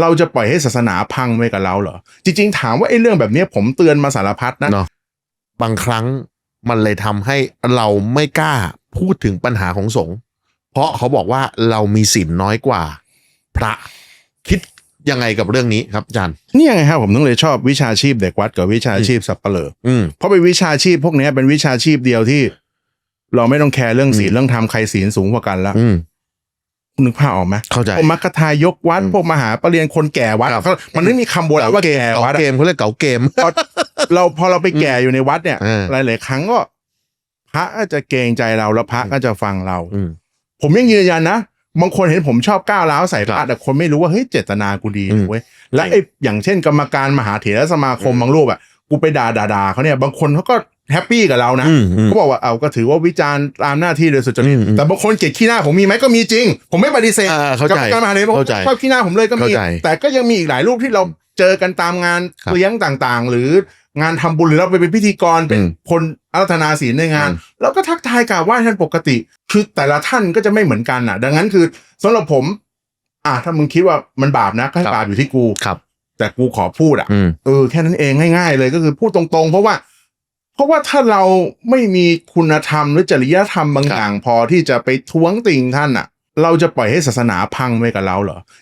เราจะปล่อยให้ศาสนาพังไปกับเราเหรอ จริง ๆ ถามว่าไอ้เรื่องแบบเนี้ยผมเตือนมาสารพัดนะเนาะบางครั้งมันเลยทำให้เราไม่กล้าพูดถึงปัญหาของสงฆ์เพราะเขาบอกว่าเรามีศีลน้อยกว่า พระคิดยังไงกับเรื่องนี้ครับอาจารย์นี่ยังไงครับผมต้องเลยชอบวิชาชีพเด็กวัดกับวิชาชีพสับเปลืออืมเพราะเป็นวิชาชีพพวกเนี้ยเป็นวิชาชีพเดียวที่ เราไม่ต้องแคร์เรื่องศีลอืมเรื่องธรรมใครศีลสูงกว่ากันละอืม นึกภาพออกไหมเข้าใจพวกมัคคทายกวัดอืมพวกมหาปรริญญาคนแก่วัดครับเขามันไม่มีคำโบราณว่าแก่เก๋าวัดอะเกมเขาเรียกเก๋าเกมพอเราพอเราไปแก่อยู่ในวัดเนี่ยเออหลาย ๆ ครั้งก็พระก็จะเกรงใจเราแล้วพระก็จะฟังเราอืมผมยังยืนยันนะบางคนเห็นผมชอบก้าวร้าวใส่พคระรับแต่คนไม่รู้ว่าเฮ้ยเจตนากูดีอืนะมเว้ยและไอ้อย่างเช่น กรรมการมหาเถรสมาคมอืมบางรูปอะกูไปด่าด่าด่าเขาเนี่ย บางคนเขาก็ แฮปปี้กับเรานะอืมอืมเขาบอกว่าเอาก็ถือว่าวิจารณ์ตามหน้าที่โดยสุจริตอืมอืมแต่บางคนเกลียดขี้หน้าผมมีไหมก็มีจริง ผมไม่ปฏิเสธอ่าเข้าใจกับการมหาเถรบอกเข้าใจชอบขี้หน้าผมเลยก็มีเข้าใจแต่ก็ยังมีอีกหลายรูปที่เราเจอกันตามงานครับเลี้ยงต่างๆ หรืองานทำบุญหรือเราไปเป็นพิธีกรเป็นอืมคนอารัธนาศีลในงานอืมแล้วก็ทักทายกราบไหว้ท่านปกติคือแต่ละท่านก็จะไม่เหมือนกันอะ ดังนั้นคือสำหรับผม อะถ้ามึงคิดว่ามันบาปนะก็ให้ครับบาปอยู่ที่กูครับ แต่กูขอพูดอะอืมเออแค่นั้นเองง่าย ๆ เลยก็คือพูดตรงๆ เพราะว่า เพราะว่าถ้าเราไม่มีคุณธรรมหรือจริยธรรมบางอย่างพอที่จะไปท้วงติงท่านอะ เราจะปล่อยให้ศาสนาพังไปกับเราเหรอ